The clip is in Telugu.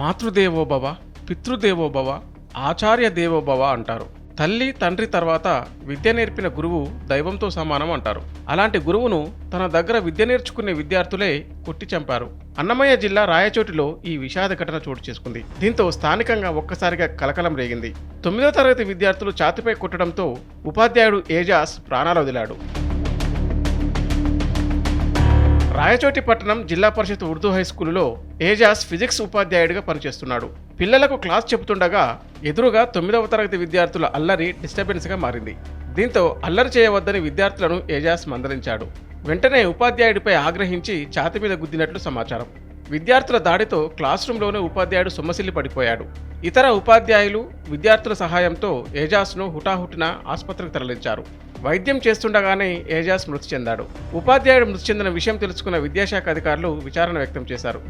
మాతృదేవోభవ పితృదేవోభవ ఆచార్య దేవోభవ అంటారు. తల్లి తండ్రి తర్వాత విద్య నేర్పిన గురువు దైవంతో సమానం అంటారు. అలాంటి గురువును తన దగ్గర విద్య నేర్చుకునే విద్యార్థులే కొట్టి చంపారు. అన్నమయ్య జిల్లా రాయచోటిలో ఈ విషాద ఘటన చోటు చేసుకుంది. దీంతో స్థానికంగా ఒక్కసారిగా కలకలం రేగింది. తొమ్మిదో తరగతి విద్యార్థులు ఛాతిపై కొట్టడంతో ఉపాధ్యాయుడు ఏజాస్ ప్రాణాలు వదిలాడు. రాయచోటి పట్టణం జిల్లా పరిషత్ ఉర్దూ హైస్కూలులో ఏజాస్ ఫిజిక్స్ ఉపాధ్యాయుడిగా పనిచేస్తున్నాడు. పిల్లలకు క్లాస్ చెబుతుండగా ఎదురుగా తొమ్మిదవ తరగతి విద్యార్థుల అల్లరి డిస్టర్బెన్స్గా మారింది. దీంతో అల్లరి చేయవద్దని విద్యార్థులను ఏజాస్ మందలించాడు. వెంటనే ఉపాధ్యాయుడిపై ఆగ్రహించి ఛాతి మీద గుద్దినట్లు సమాచారం. విద్యార్థుల దాడితో క్లాస్ రూమ్లోనే ఉపాధ్యాయుడు సొమ్మసిల్లి పడిపోయాడు. ఇతర ఉపాధ్యాయులు విద్యార్థుల సహాయంతో ఏజాస్ను హుటాహుటిన ఆసుపత్రికి తరలించారు. వైద్యం చేస్తుండగానే ఏజాస్ మృతి చెందాడు. ఉపాధ్యాయుడు మృతి చెందిన విషయం తెలుసుకున్న విద్యాశాఖ అధికారులు విచారణ వ్యక్తం చేశారు.